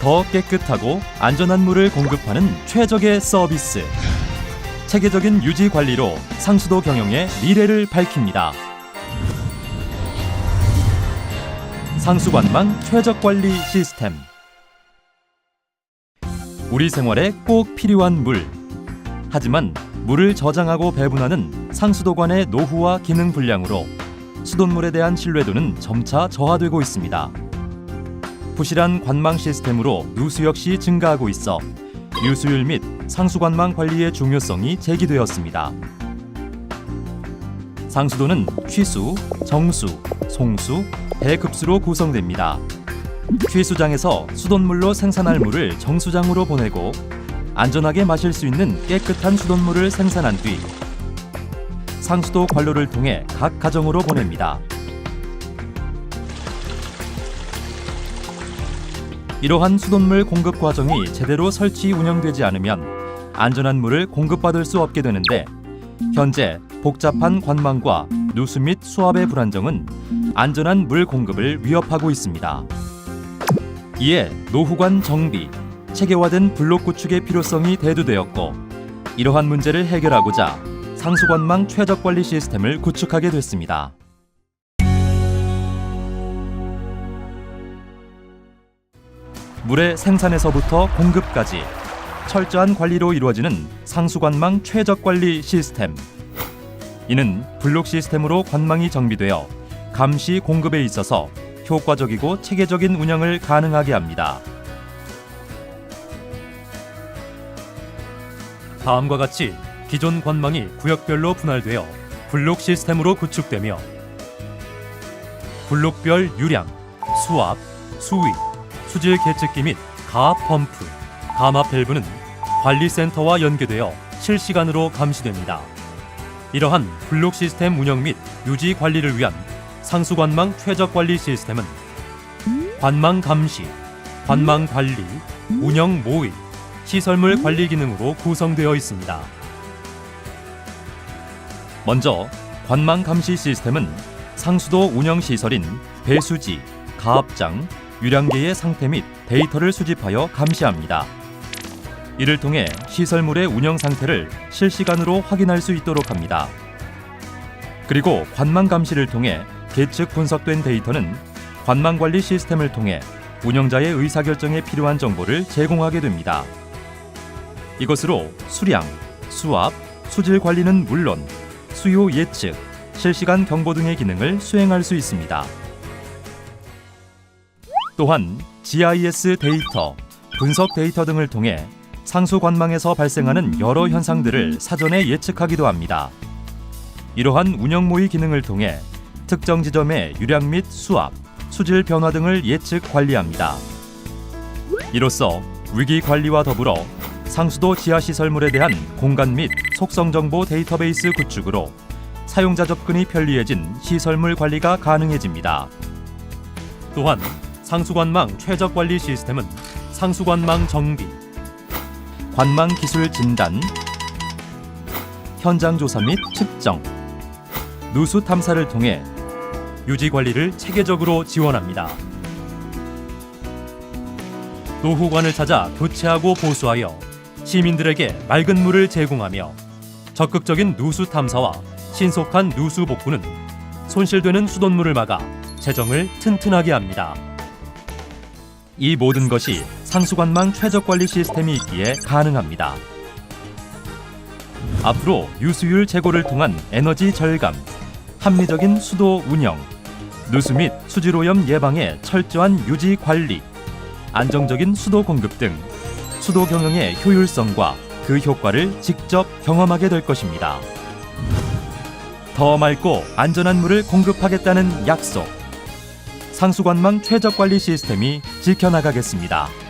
더 깨끗하고 안전한 물을 공급하는 최적의 서비스. 체계적인 유지 관리로 상수도 경영의 미래를 밝힙니다. 상수관망 최적 관리 시스템. 우리 생활에 꼭 필요한 물. 하지만 물을 저장하고 배분하는 상수도관의 노후와 기능 불량으로 수돗물에 대한 신뢰도는 점차 저하되고 있습니다. 부실한 관망 시스템으로 누수 역시 증가하고 있어 유수율 및 상수관망 관리의 중요성이 제기되었습니다. 상수도는 취수, 정수, 송수, 배급수로 구성됩니다. 취수장에서 수돗물로 생산할 물을 정수장으로 보내고 안전하게 마실 수 있는 깨끗한 수돗물을 생산한 뒤 상수도 관로를 통해 각 가정으로 보냅니다. 이러한 수돗물 공급 과정이 제대로 설치 운영되지 않으면 안전한 물을 공급받을 수 없게 되는데 현재 복잡한 관망과 누수 및 수압의 불안정은 안전한 물 공급을 위협하고 있습니다. 이에 노후관 정비, 체계화된 블록 구축의 필요성이 대두되었고 이러한 문제를 해결하고자 상수관망 최적 관리 시스템을 구축하게 됐습니다. 물의 생산에서부터 공급까지 철저한 관리로 이루어지는 상수관망 최적 관리 시스템. 이는 블록 시스템으로 관망이 정비되어 감시 공급에 있어서 효과적이고 체계적인 운영을 가능하게 합니다. 다음과 같이 기존 관망이 구역별로 분할되어 블록 시스템으로 구축되며 블록별 유량, 수압, 수위, 수질 계측기 및 가압 펌프, 감압 밸브는 관리센터와 연계되어 실시간으로 감시됩니다. 이러한 블록 시스템 운영 및 유지 관리를 위한 상수관망 최적 관리 시스템은 관망 감시, 관망 관리, 운영 모의, 시설물 관리 기능으로 구성되어 있습니다. 먼저 관망 감시 시스템은 상수도 운영 시설인 배수지, 가압장, 유량계의 상태 및 데이터를 수집하여 감시합니다. 이를 통해 시설물의 운영 상태를 실시간으로 확인할 수 있도록 합니다. 그리고 관망 감시를 통해 계측 분석된 데이터는 관망 관리 시스템을 통해 운영자의 의사결정에 필요한 정보를 제공하게 됩니다. 이것으로 수량, 수압, 수질 관리는 물론 수요 예측, 실시간 경보 등의 기능을 수행할 수 있습니다. 또한 GIS 데이터, 분석 데이터 등을 통해 상수 관망에서 발생하는 여러 현상들을 사전에 예측하기도 합니다. 이러한 운영 모의 기능을 통해 특정 지점의 유량 및 수압, 수질 변화 등을 예측 관리합니다. 이로써 위기 관리와 더불어 상수도 지하 시설물에 대한 공간 및 속성 정보 데이터베이스 구축으로 사용자 접근이 편리해진 시설물 관리가 가능해집니다. 또한 상수관망 최적 관리 시스템은 상수관망 정비, 관망 기술 진단, 현장 조사 및 측정, 누수 탐사를 통해 유지 관리를 체계적으로 지원합니다. 노후관을 찾아 교체하고 보수하여 시민들에게 맑은 물을 제공하며 적극적인 누수 탐사와 신속한 누수 복구는 손실되는 수돗물을 막아 재정을 튼튼하게 합니다. 이 모든 것이 상수관망 최적 관리 시스템이 있기에 가능합니다. 앞으로 유수율 제고를 통한 에너지 절감, 합리적인 수도 운영, 누수 및 수질 오염 예방에 철저한 유지 관리, 안정적인 수도 공급 등 수도 경영의 효율성과 그 효과를 직접 경험하게 될 것입니다. 더 맑고 안전한 물을 공급하겠다는 약속. 상수관망 최적 관리 시스템이 지켜나가겠습니다.